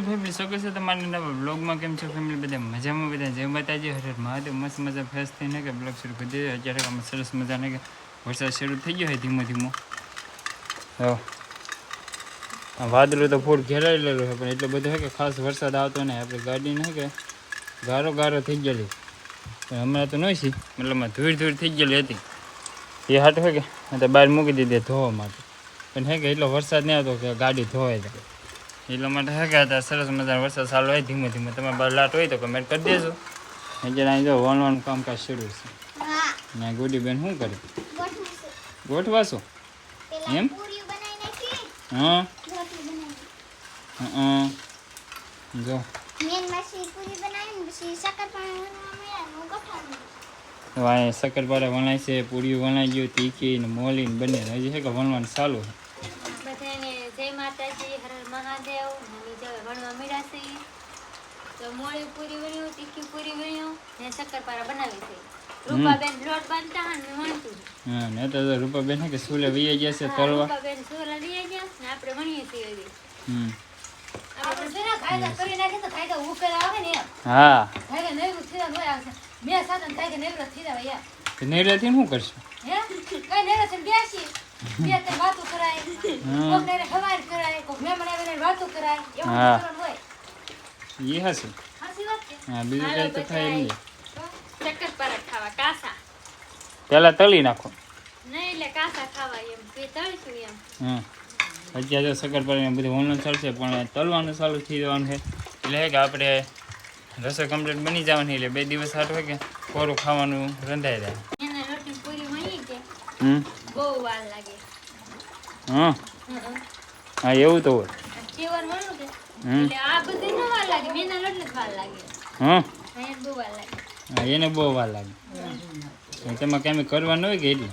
YouTube family શકો છો તમારા નવા બ્લોગમાં કેમ છો ફેમિલી બધા મજામાં, બધા જય માતાજી. હરે મહાદેવ. મસ્ત મજા ફ્રેશ થઈને કે બ્લોગ શરૂ કરી દીધો અત્યારે આમાં સરસ મજાને કે વરસાદ શરૂ થઈ ગયો હોય ધીમો ધીમો. આ વાદળું તો ઘેરાઈ ઘેરાયેલું છે, પણ એટલો બધો છે કે ખાસ વરસાદ આવતો નહીં. આપણે ગાડીને છે કે ગારો ગારો થઈ ગયેલી. પણ હમણાં તો નહીં મતલબ મતલબમાં ધૂળ ધૂળ થઈ ગયેલી હતી. એ હાટ હોય કે તો બહાર મૂકી દીધી ધોવા માટે. પણ હે કે એટલો વરસાદ નહીં આવતો કે ગાડી ધોવાઈ જાય. એટલા માટે હે આ સરસ મજાનો વરસાદ ચાલુ હોય ધીમે ધીમે. તમે બાર લાટ હોય તો કમેન્ટ કરી દેજો. અત્યારે અહીં જો વણવાનું કામકાજ શરૂ છે. ને ગુડી બેન શું કરે? ગોઠવાશો. એમ? હા. હા. જો. પૂરી પછી શક્કરપારા વણાય છે પૂરીઓ વણાઈ ગયું તીખી ને મોલી ને બંને. હજી છે કે વણવાનું ચાલુ છે બધાને જય માતાજી હર હર મહાદેવ અને જો ભણવા મળ્યા છે તો મોળી પૂરી વણ્યું તીખી પૂરી વણ્યું શક્કરપારા બનાવી છે. રૂપાબેન લોટ બાંધતા હા ને વણતું હા ને તો રૂપાબેન કે સુલે વૈયા ગયા છે હા, રૂપાબેન સોલા લઈ ગયા ને આપણે વણીએ છીએ હમ. આપણે શેના ફાયદા કરી નાખે તો ફાયદા ઉકેલ આવે ને હા. ફાયદા નૈરું થીરા હોય આવશે. બે સાધન થાય કે નૈરો થીરા હોય યાર તો શું કરશું? હે? કઈ નૈરો છે બેસી બે ત્રણ વાતો કરાય. કોક નૈરે હવાર કરાય કોક આવીને વાતો કરાય. એવું કરવાનું હોય. હશે. હા બીજું કઈ તો થાય નહીં શક્કરપારા ખાવા કાસા પહેલાં તળી નાખો. અત્યારે તો શક્કરપારાને બધું ઓનલાઈન ચાલશે પણ તળવાનું ચાલુ થઈ જવાનું છે. એટલે કે આપણે રસોઈ કમ્પ્લીટ બની જવાની એટલે બે દિવસ આઠ વાગે કોરું ખાવાનું રંધાઈ જાય. પૂરી હા. હા એવું તો હોય. જ હા. એને બહુ વાર લાગે. તેમાં કાંઈ કરવાનું હોય કે એટલે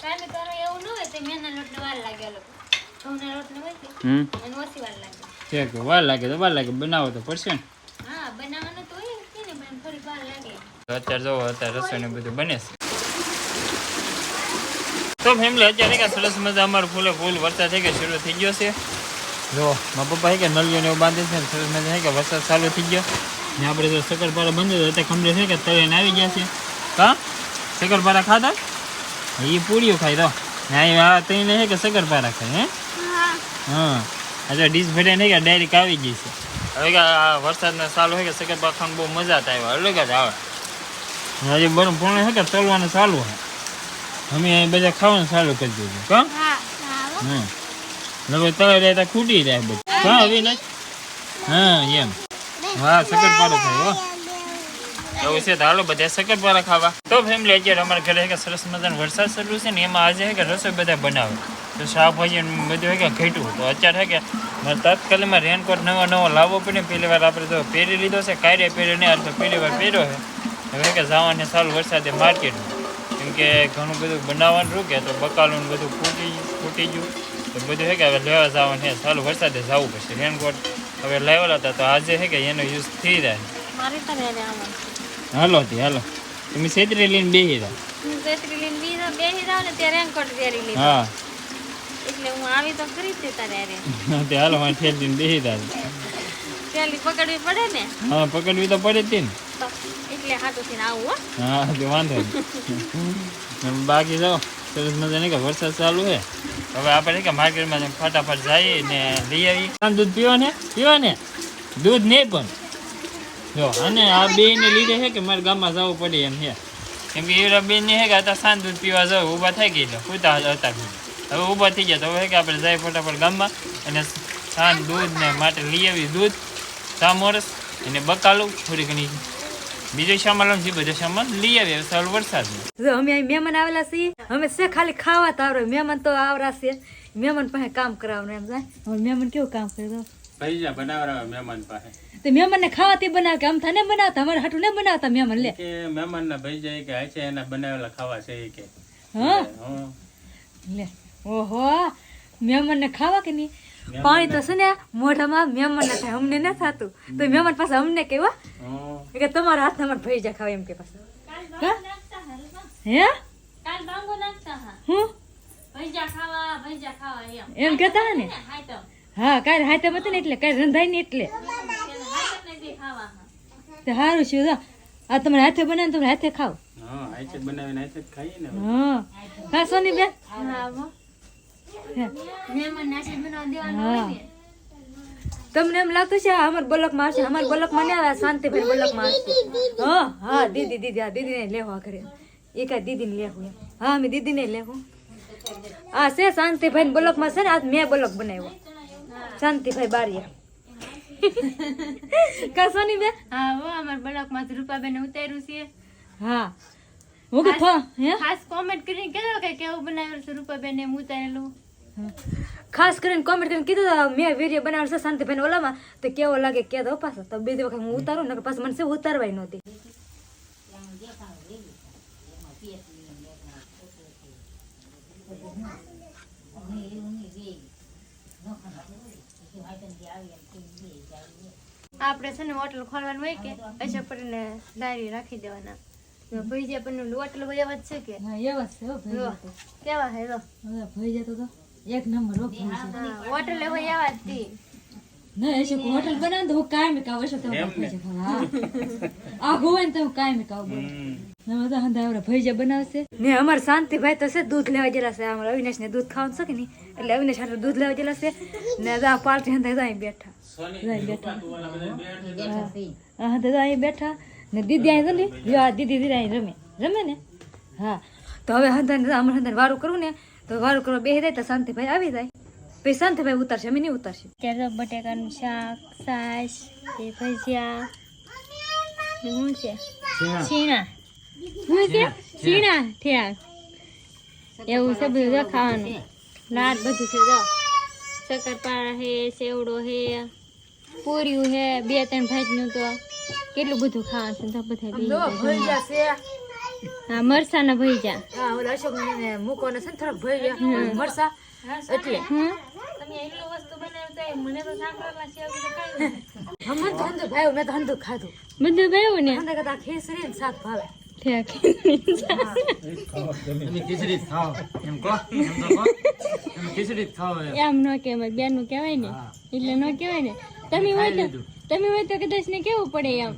કાંઈ કરો એવું ન હોય તો મેના રોટલી વાર લાગે આ લોકો ઘઉંના રોટલી હોય કે હમ એને ઓછી વાર લાગે છે કે વાર લાગે તો વાર લાગે બનાવો તો પડશે ને હા બનાવવાનું તો હોય જ છે ને પણ થોડીક વાર લાગે તો અત્યારે જોવો અત્યારે રસોઈ ને બધું બને છે તો ફેમિલી અત્યારે કે સરસ મજા અમારું ફૂલે ફૂલ વરસાદ થઈ ગયો શરૂ થઈ ગયો છે જો મારા પપ્પા હે કે નળીઓને એવું બાંધે છે ને સરસ મજા હે કે વરસાદ ચાલુ થઈ ગયો ને આપણે તો શક્કરપારા બંધ હતા અત્યારે કમરે છે કે તળીને આવી ગયા છે હા શક્કરપારા ખાધા? એ પૂરીઓ ખાઈ દો ને એ આ તઈને હે કે શક્કરપારા ખાય હે? હા. અચ્છા ડીશ ભરે નહીં કે ડાયરેક્ટ આવી ગઈ છે. હવે કે આ વરસાદના ચાલુ હોય કે સકર ખાવાનું બહુ મજા આવે અલગ જ આવે. હજી બરું પૂર્ણ છે કે તલવાનું ચાલુ છે અમે અહીં બધા ખાવાનું ચાલુ કરી દીધું કા? હા હા. હમ. હવે તળે રહેતા ખૂટી જાય બધું. હા. હવે નહીં હા એમ. હા શક્કરપારો ખાય હો. એવું છે તો હાલો બધા શક્કરપારા ખાવા. તો ફેમિલી અત્યારે અમારા ઘરે કે સરસ મજાનો વરસાદ શરૂ છે ને એમાં આજે છે કે રસોઈ બધા બનાવે. તો શાકભાજી ને બધું છે કે ઘટ્યું. તો અત્યારે છે કે મારે તાત્કાલિકમાં રેનકોટ નવો નવો લાવવો પડે પહેલી વાર આપણે તો પહેરી લીધો છે કાંઈ પહેર્યો નહીં આ તો પહેલી વાર પહેર્યો છે. હવે કે જવાને સારું વરસાદે માર્કેટમાં કેમ કે ઘણું બધું બનાવવાનું રૂકે તો બકાલું ને બધું ફૂટી ફૂટી ગયું. તો બધું છે કે હવે લેવા જવાનું છે, સારું વરસાદે જવું પડશે. રેનકોટ હવે લાવેલા હતા તો આજે છે કે એનો યુઝ થઈ જાય. હાલો તે હાલો. તમે છેતરી લઈને બેસી રહ્યા હું છત્રી લઈને બીજા બેસી જાઉં ને ત્યારે રેનકોટ પહેરી લીધો હા. એટલે હું આવી તો ખરી તે તારે. તે હાલો મારે ઠેલીને બેસી રહ્યા પેલી પકડવી પડે ને? હા પકડવી તો પડે જ ને. એટલે હાટું થઈને આવું હો. હા તે વાંધો નહીં. બાકી જાઓ સરસ મજા નહીં કે વરસાદ ચાલુ છે. હવે આપણે કે માર્કેટમાં ફટાફટ જઈએ ને લઈ આવી દૂધ પીવા ને પીવા ને દૂધ નહીં પણ. જો, અને આ બે ને લીધે છે કે મારે ગામમાં જવું પડે એમ છે. કેમ કે એવડા બેન ને છે કે અત્યારે સાંજ દૂધ પીવા જવું ઊભા થઈ ગઈ એટલે પૂતા હતા હવે ઊભા થઈ ગયા તો હવે કે આપણે જાય ફટાફટ ગામમાં અને સાંજ દૂધ ને માટે લઈ આવી દૂધ, સામોરસ અને બકાલું થોડી ઘણી બીજો સામાન છું બધો સામાન લઈ આવીએ સારું વરસાદ જો, અમે અહીં મહેમાન આવેલા છીએ. અમે છે ખાલી ખાવા તો આવડે મહેમાન તો આવરા છે. મહેમાન પાસે કામ કરાવવાનું એમ જાય. મહેમાન કેવું કામ કરે? તો પૈસા મહેમાન પાસે. તો મહેમાનને ખાવાથી બનાવ કે આમ થાને બનાવતા અમારે હાટું ને બનાવતા મહેમાન લે. કે મહેમાન ના ભાઈ જાય કે એના બનાવેલા ખાવા છે કે. હા? લે ઓહો મહેમાનને ખાવા કે નહીં? પાણી તો છે ને મોઢામાં મહેમાન ના થાય અમને ન થતું. તો મહેમાન પાસે અમને કેવા? કે તમારા હાથ તમારે ભઈ જાય ખાવા એમ કે પાસે હા? હે? કાલ બાંગો નાખતા હા. હું? ભૈજા ખાવા ભૈજા ખાવા એમ. એમ કહેતા ને? હા તો. હા કાલ હાથે મત ને એટલે કાલ રંધાય ને એટલે. તે સારું છે. આ તમારે હાથે બનાવે તમે હાથે ખાવ. હા આઈતે બનાવીને ખાઈએ ને હા. સોની બેન. તમને એમ લાગતું છે અમારે અમાર બલકમાં આવશે અમાર બલકમાં આવે શાંતિભાઈ બલકમાં આવશે હા હા દીદી દીદી હા દીદી ને લેવા કરે એક આ દીદી ને લેવું હા મેં દીદી ને લેવું હા છે શાંતિભાઈ બલકમાં છે ને આજ મેં બ્લોક બનાવ્યો. શાંતિભાઈ બારિયા. કા સોની બેન હા હો અમાર બ્લોકમાંથી રૂપાબેને ઉતાર્યું છે. હા. હું કે ખાસ કોમેન્ટ કરીને કહેજો કે કેવું બનાવેલું છે રૂપાબેને એમ ઉતારેલું. ખાસ કરીને કોમેન્ટ કરીને કીધું મેં વીડિયો બનાવ્યો છે શાંતિભાઈ ઓલામાં. તો કેવો લાગે કે દો પાછો. તો બીજી વખત હું ઉતારું ને પાછું મને છે ઉતારવાય નહોતી. આપણે છે ને હોટલ ખોલવાનું હોય કે અશોક પટેલને ડાયરી રાખી દેવાના. તો ભૈજા પણ હોટલ એવા જ છે કે? હા એવા છે કેવા હે લો હવે ભાઈ તો એક નંબર હો હોટલ હોય એવા જ તી. ના એસે હોટલ બનાવે તો હું કાયમી કાવ હશે તો છે હા. આ હોય ને તો હું કાયમી કાવ બોલ. નવા તો હંધા આવડે ભાઈ જે બનાવશે. ને અમાર શાંતિભાઈ તો છે દૂધ લેવા ગયેલા છે. અમારે અવિનાશ ને દૂધ ખાવાનું છે કે નહીં? એટલે અવિનાશ હાથે દૂધ લેવા ગયેલા છે. ને આ પાર્ટી હંધા અહીં બેઠા. અહીં બેઠા. હા. દાદા અહીં બેઠા. ને દીદી અહીં રમી. જો આ દીદી દીદી અહીં રમે. રમે ને? હા. તો હવે હંધા અમારે હંધા વારું કરવું ને તો વારું કરવા બેસી જાય તો શાંતિભાઈ આવી જાય. પછી શાંતિભાઈ ઉતારશે અમે નહીં ઉતારશે. ત્યારે બટેકાનું શાક સાસ એ ભજીયા. શું છે? છીણા શું છે છીણા થયા એવું છે બધું જો ખાવાનું લાડ બધું છે જો શક્કરપારા હે સેવડો હે પૂર્યું હે બે ત્રણ ભાજનું તો કેટલું બધું ખાવાનું છે તો બધા બી ભાઈ જશે હા મરસાના ભજીયા હા ઓલા અશોક ને છે ને થોડાક ભાઈ મરસા એટલે હમણાં તો હંધુ ભાઈ મેં તો હંધુ ખાધું બધું ભાઈ ને હંધા કરતા ખીચડી ને શાક ભાવે એમ નો એમ તો નું કહેવાય ને એટલે નો કહેવાય ને. તમે હોય તો તમે હોય તો કદાચ ને કેવું પડે એમ?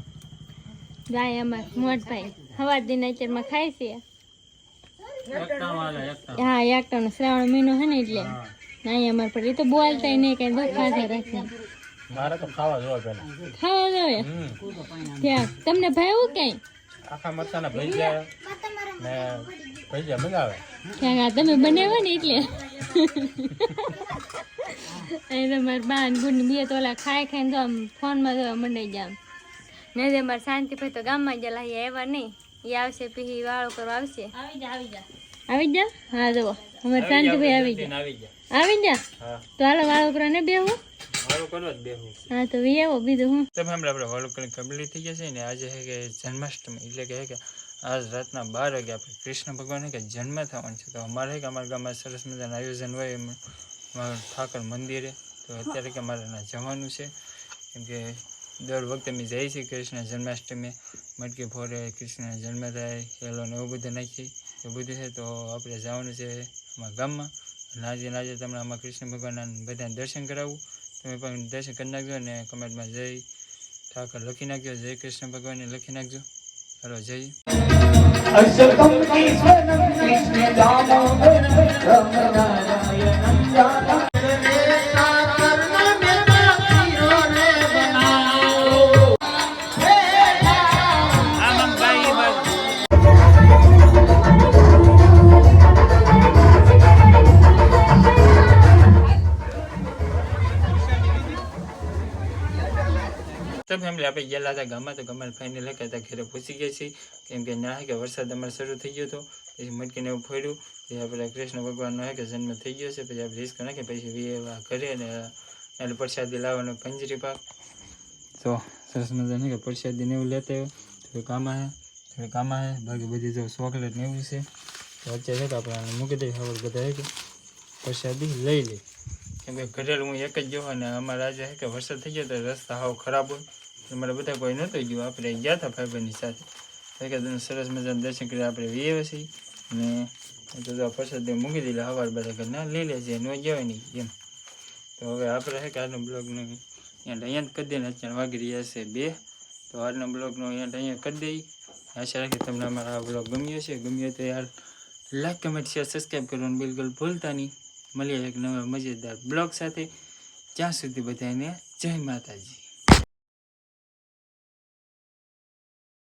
ગાય અમાર મોટ ભાઈ હવા દિન અત્યારમાં ખાય છે. હા એકટો નો શ્રાવણ મહિનો હે ને એટલે. અહીંયા અમાર પર એ તો બોલતા નહીં કઈ દુખાતા રાખે. મારે તો ખાવા જોવા પેલા ખાવા જાવે તમને ભાઈ કઈ? આખા મરચાના ભજીયા ને ભજીયા આવે ક્યાંક આ તમે બનાવ્યો ને એટલે. બા ને ગુડ બે તોલા ખાઈ ખાઈને તો આમ ફોનમાં જોવા મંડાઈ જામ ને જે અમારે શાંતિભાઈ તો ગામમાં ગયેલા એ આવ્યા નહીં. એ આવશે પછી વાળો કરવા આવશે. આવી જા આવી જા. આવી જા? હા જો અમારે શાંતિભાઈ આવી જા. આવી જા. તો હાલો વાળો કરવા ને બેહું. વાળું કરવા જ બેહું. હા તો વી બીજું હું? તમે હમણાં આપણે વાળું કરીને કમ્પ્લીટ થઈ જશે ને આજે હે કે જન્માષ્ટમી એટલે કે હે કે આજ રાતના બાર વાગે આપણે કૃષ્ણ ભગવાન કે જન્મ થવાનું છે. તો અમારે કે અમારા ગામમાં સરસ મજાનું આયોજન હોય એમ ઠાકર મંદિરે. તો અત્યારે કે અમારે જવાનું છે. કેમ કે દર વખતે અમે જઈએ છીએ કૃષ્ણ જન્માષ્ટમી મટકી ફોરે કૃષ્ણ જન્મ થાય હેલો ને એવું બધું નાખી એવું બધું છે તો આપણે જવાનું છે અમારા ગામમાં. અને આજે ને તમને આમાં કૃષ્ણ ભગવાનના બધાને દર્શન કરાવવું તમે પણ દર્શન કરી નાખજો અને કમેન્ટમાં જય ઠાકર લખી નાખજો, જય કૃષ્ણ ભગવાનને લખી નાખજો. હલો, જય. આપણે ગયેલા હતા ગામમાં તો ગામમાં ફાઇનલ હતા હતા ઘરે પૂછી ગયા છીએ. કેમ કે ના કે વરસાદ અમારે શરૂ થઈ ગયો હતો. પછી મટકીને એવું ફોડ્યું. પછી આપણે કૃષ્ણ ભગવાનનો હે કે જન્મ થઈ ગયો છે. પછી આપણે રિસ્ક નાખી પછી ઘરે અને એટલે પ્રસાદી લાવવાનો પંજરી પાક. તો સરસ મજા નહીં કે પ્રસાદી ને એવું લેતા આવ્યો. કામા હે. થોડી હે. બાકી બધી જો ચોકલેટ ને એવું છે. તો અત્યારે કે આપણે મૂકી દઈએ. ખબર બધા કે પ્રસાદી લઈ લે. કેમ કે ઘરેલું હું એક જ જોઉં અને અમારા આજે કે વરસાદ થઈ ગયો તો રસ્તા હાવ ખરાબ હોય. અમારે બધા કોઈ નહોતું ગયું આપણે ગયા હતા ભાઈબંધની સાથે કે સરસ મજાના દર્શન કરી આપણે વીએ છીએ ને તો પ્રસાદ મૂકી દીધા સવાર બધા ઘરના લઈ લે છે ન જવાય નહીં એમ તો હવે આપણે છે કે આજનો બ્લોગનો અહીંયા કરી દઈએ અત્યારે વાગી રહ્યા છે બે તો આજનો બ્લોગનો અહીંયા અહીંયા કરી દઈ આશા રાખી તમને અમારા આ બ્લોગ ગમ્યો છે ગમ્યો તો યાર લાઈક કમેન્ટ શેર સબસ્ક્રાઈબ કરવાનું બિલકુલ ભૂલતા નહીં મળીએ એક નવા મજેદાર બ્લોગ સાથે ત્યાં સુધી બધાને જય માતાજી